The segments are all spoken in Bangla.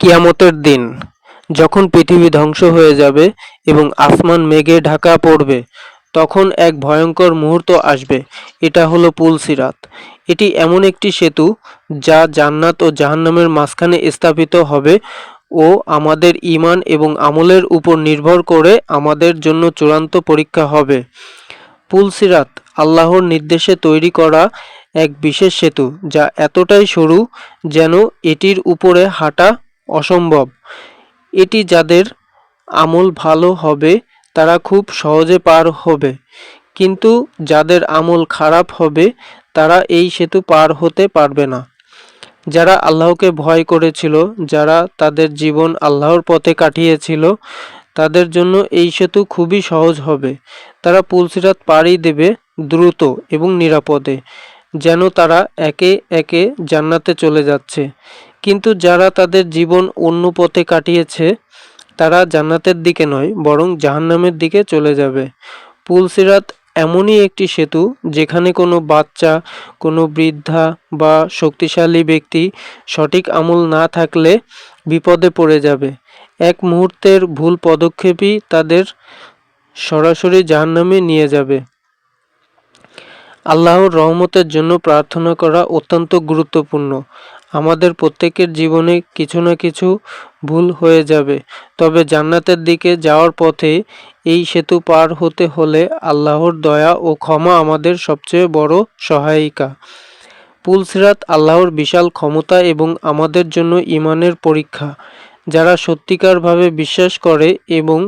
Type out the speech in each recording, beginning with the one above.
কিয়ামতের দিন, যখন পৃথিবী ধ্বংস হয়ে যাবে এবং আসমান মেঘে ঢাকা পড়বে, তখন এক ভয়ঙ্কর মুহূর্ত আসবে। এটা হলো পুল সিরাত। এটি এমন একটি সেতু যা জান্নাত ও জাহান্নামের মাঝখানে স্থাপিত হবে ও আমাদের ঈমান এবং আমলের উপর নির্ভর করে আমাদের জন্য চূড়ান্ত পরীক্ষা হবে। পুল সিরাত আল্লাহর নির্দেশে তৈরি করা এক বিশেষ সেতু যা এতটাই সরু যেন এটির উপরে হাঁটা অসম্ভব। এটি যাদের আমল ভালো হবে, তারা খুব সহজে পার হবে। কিন্তু যাদের আমল খারাপ হবে, তারা এই সেতু পার হতে পারবে না। যারা আল্লাহকে ভয় করেছিল, যারা তাদের জীবন আল্লাহর পথে কাটিয়েছিল, তাদের জন্য এই সেতু খুবই সহজ হবে। তারা পুলসিরাত পাড়ি দেবে দ্রুত এবং নিরাপদে, যেন তারা একে একে জান্নাতে চলে যাচ্ছে। কিন্তু যারা তাদের জীবন অন্য পথে কাটিয়েছে, তারা জান্নাতের দিকে নয়, বরং জাহান্নামের দিকে চলে যাবে। পুলসিরাত এমনই একটি সেতু, যেখানে কোনো বাচ্চা, কোনো বৃদ্ধা বা শক্তিশালী ব্যক্তি সঠিক আমল না থাকলে বিপদে পড়ে যাবে। এক মুহূর্তের ভুল পদক্ষেপই তাদের সরাসরি জাহান্নামে নিয়ে যাবে। আল্লাহর রহমতের জন্য প্রার্থনা করা অত্যন্ত গুরুত্বপূর্ণ। আমাদের প্রত্যেকের জীবনে কিছু না কিছু ভুল হয়ে যাবে। তবে জান্নাতের দিকে যাওয়ার পথে এই সেতু পার হতে হলে আল্লাহর দয়া ও ক্ষমা আমাদের সবচেয়ে বড় সহায়িকা। পুলসিরাত আল্লাহর বিশাল ক্ষমতা এবং আমাদের জন্য ইমানের পরীক্ষা। যারা সত্যিকারভাবে বিশ্বাস করে এবং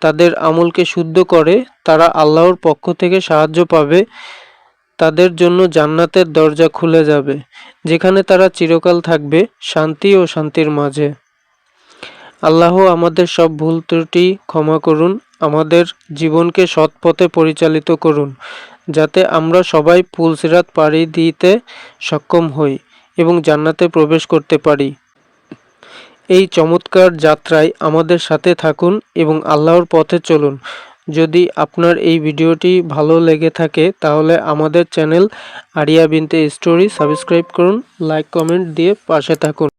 তাদের আমলকে শুদ্ধ করে, তারা আল্লাহর পক্ষ থেকে সাহায্য পাবে। তাদের জন্য জান্নাতের দরজা খুলে যাবে, যেখানে তারা চিরকাল থাকবে শান্তি ও শান্তির মাঝে। আল্লাহ আমাদের সব ভুল ত্রুটি ক্ষমা করুন, আমাদের জীবনকে সৎ পথে পরিচালিত করুন, যাতে আমরা সবাই পুলসিরাত পাড়ি দিতে সক্ষম হই এবং জান্নাতে প্রবেশ করতে পারি। এই চমৎকার যাত্রায় আমাদের সাথে থাকুন এবং আল্লাহর পথে চলুন। যদি আপনার এই ভিডিওটি ভালো লেগে থাকে, তাহলে আমাদের channel Ariya Binte story subscribe করুন, লাইক, কমেন্ট দিয়ে পাশে থাকুন।